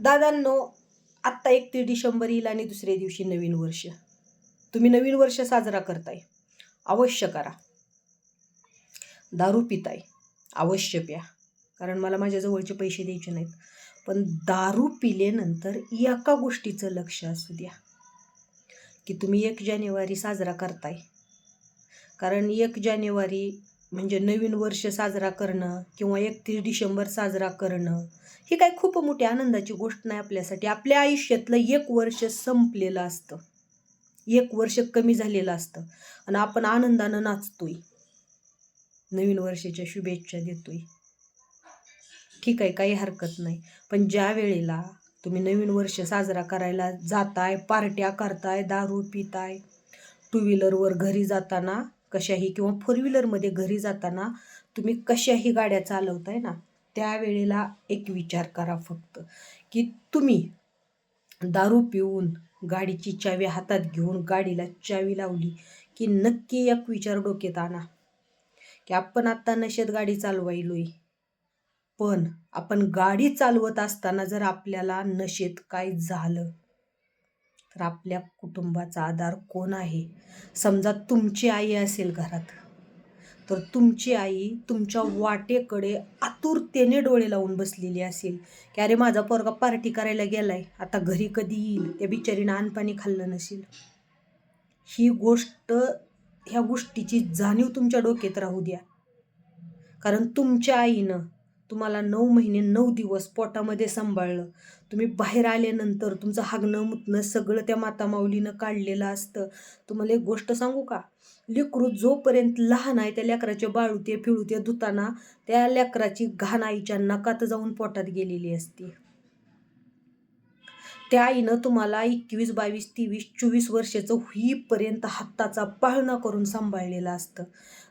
दादांनो आत्ता एकतीस डिसेंबर येईल आणि दुसऱ्या दिवशी नवीन वर्ष. तुम्ही नवीन वर्ष साजरा करताय. अवश्य करा. दारू पिताय. अवश्य प्या. कारण मला माझ्या जवळचे पैसे द्यायचे नाहीत. पण दारू पिल्यानंतर एका गोष्टीचं लक्ष असू द्या. की तुम्ही एक जानेवारी साजरा करताय. कारण एक जानेवारी म्हणजे नवीन वर्ष साजरा करणं किंवा एकतीस डिसेंबर साजरा करणं ही काही खूप मोठी आनंदाची गोष्ट नाही आपल्यासाठी. आपल्या आयुष्यातलं एक वर्ष संपलेलं असतं. एक वर्ष कमी झालेलं असतं. आणि आपण आनंदानं नाचतोय. नवीन वर्षाच्या शुभेच्छा देतोय. ठीक आहे काही हरकत नाही. पण ज्या वेळेला तुम्ही नवीन वर्ष साजरा करायला जाताय पार्ट्या करताय दारू पिताय टू व्हीलरवर घरी जाताना कशाही किंवा फोर व्हीलरमध्ये घरी जाताना तुम्ही कशाही गाड्या चालवताय ना त्यावेळेला एक विचार करा फक्त की तुम्ही दारू पिऊन गाडीची चावी हातात घेऊन गाडीला चावी लावली की नक्की एक विचार डोक्यात आणा की आपण आत्ता नशेत गाडी चालवायलोय पण आपण गाडी चालवत असताना जर आपल्याला नशेत काय झालं तर आपल्या कुटुंबाचा आधार कोण आहे? समजा तुमची आई असेल घरात तर तुमची आई तुमच्या वाटेकडे आतुरतेने डोळे लावून बसलेली असेल. की अरे माझा पोरगा पार्टी करायला गेलाय आता घरी कधी येईल? त्या बिचारीनं आणपाणी खाल्लं नसेल. ही गोष्ट ह्या गोष्टीची जाणीव तुमच्या डोक्यात राहू द्या. कारण तुमच्या आईनं तुम्हाला नऊ महिने नऊ दिवस पोटामध्ये सांभाळलं. तुम्ही बाहेर आल्यानंतर तुमचं हागणं मुतणं सगळं त्या मातामाऊलीनं काढलेलं असतं. तुम्हाला एक गोष्ट सांगू का? लेकरू जोपर्यंत लहान आहे त्या लेकराचे बाळूते फिळूते धुताना त्या लेकराची घाण आईच्या नकात जाऊन पोटात गेलेली असते. त्या आईनं तुम्हाला एकवीस बावीस तेवीस चोवीस वर्षाचं होईपर्यंत हाताचा पाळणा करून सांभाळलेला असतं.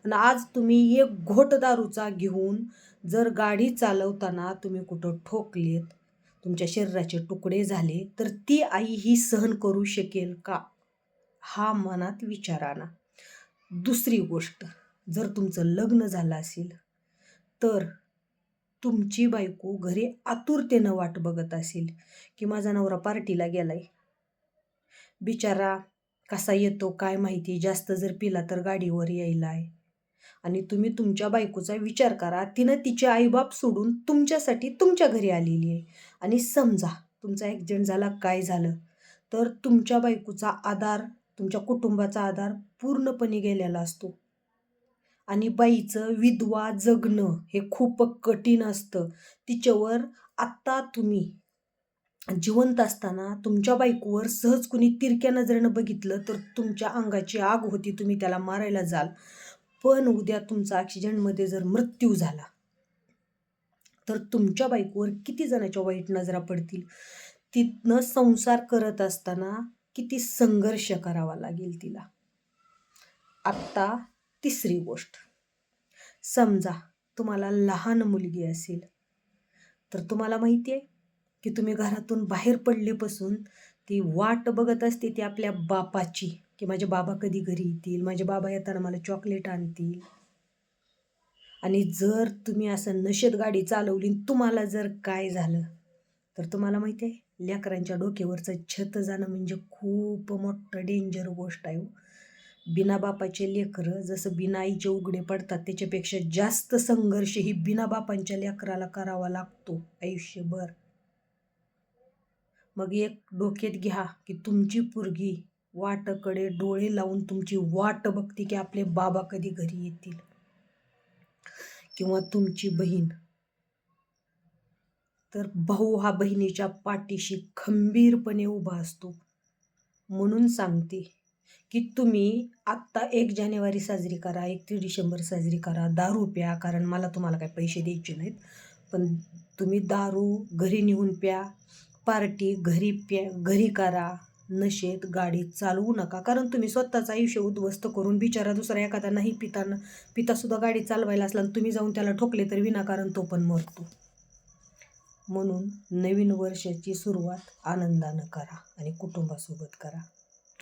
आणि आज तुम्ही एक घोट दारूचा घेऊन जर गाडी चालवताना तुम्ही कुठं ठोकलेत तुमच्या शरीराचे तुकडे झाले तर ती आई ही सहन करू शकेल का? हा मनात विचार आणा. दुसरी गोष्ट जर तुमचं लग्न झालं असेल तर तुमची बायको घरी आतुरतेनं वाट बघत असेल की माझा नवरा पार्टीला गेलाय. बिचारा कसा येतो काय माहिती जास्त जर पिला तर गाडीवर यायला आहे आणि तुम्ही तुमच्या बायकोचा विचार करा. तिनं तिचे आईबाप सोडून तुमच्यासाठी तुमच्या घरी आलेली आहे. आणि समजा तुमचा ॲक्सिडेंट झाला काय झालं तर तुमच्या बायकोचा आधार तुमच्या कुटुंबाचा आधार पूर्णपणे गेलेला असतो. आणि बाईचं विधवा जगणं हे खूप कठीण असतं. तिच्यावर आत्ता तुम्ही जिवंत असताना तुमच्या बायकोवर सहज कुणी तिरक्या नजरेनं बघितलं तर तुमच्या अंगाची आग होती तुम्ही त्याला मारायला जाल. पण उद्या तुमचा ॲक्सिडेंटमध्ये जर मृत्यू झाला तर तुमच्या बायकोवर किती जणाच्या वाईट नजरा पडतील? तिथनं संसार करत असताना किती संघर्ष करावा लागेल तिला? आत्ता तिसरी गोष्ट. समजा तुम्हाला लहान मुलगी असेल तर तुम्हाला माहिती आहे की तुम्ही घरातून बाहेर पडलेपासून ती वाट बघत असते ती आपल्या बापाची. की माझे बाबा कधी घरी येतील? माझे बाबा येताना मला चॉकलेट आणतील? आणि जर तुम्ही असं नशेत गाडी चालवली तुम्हाला जर काय झालं तर तुम्हाला माहिती आहे लेकरांच्या डोक्यावरचं छत जाणं म्हणजे खूप मोठं डेंजर गोष्ट आहे हो. बिना बापाचे लेकरं जसं बिना आईचे उघडे पडतात त्याच्यापेक्षा जास्त संघर्ष ही बिना बापांच्या लेकराला करावा लागतो आयुष्यभर. मग एक डोक्यात घ्या की तुमची पुरगी वाटकडे डोळे लावून तुमची वाट बघते की आपले बाबा कधी घरी येतील. किंवा तुमची बहीण. तर भाऊ हा बहिणीच्या पाठीशी खंबीरपणे उभा असतो. म्हणून सांगते की तुम्ही आत्ता एक जानेवारी साजरी करा एकतीस डिसेंबर साजरी करा. दारू प्या कारण मला तुम्हाला काही पैसे द्यायचे नाहीत. पण तुम्ही दारू घरी नेऊन प्या पार्टी घरी प्या घरी करा. नशेत गाडी चालवू नका. कारण तुम्ही स्वतःचं आयुष्य उद्ध्वस्त करून बिचारा दुसरा एखादा नाही पिताना पितासुद्धा गाडी चालवायला असला आणि तुम्ही जाऊन त्याला ठोकले तर विनाकारण तो पण मरतो. म्हणून नवीन वर्षाची सुरुवात आनंदानं करा आणि कुटुंबासोबत करा.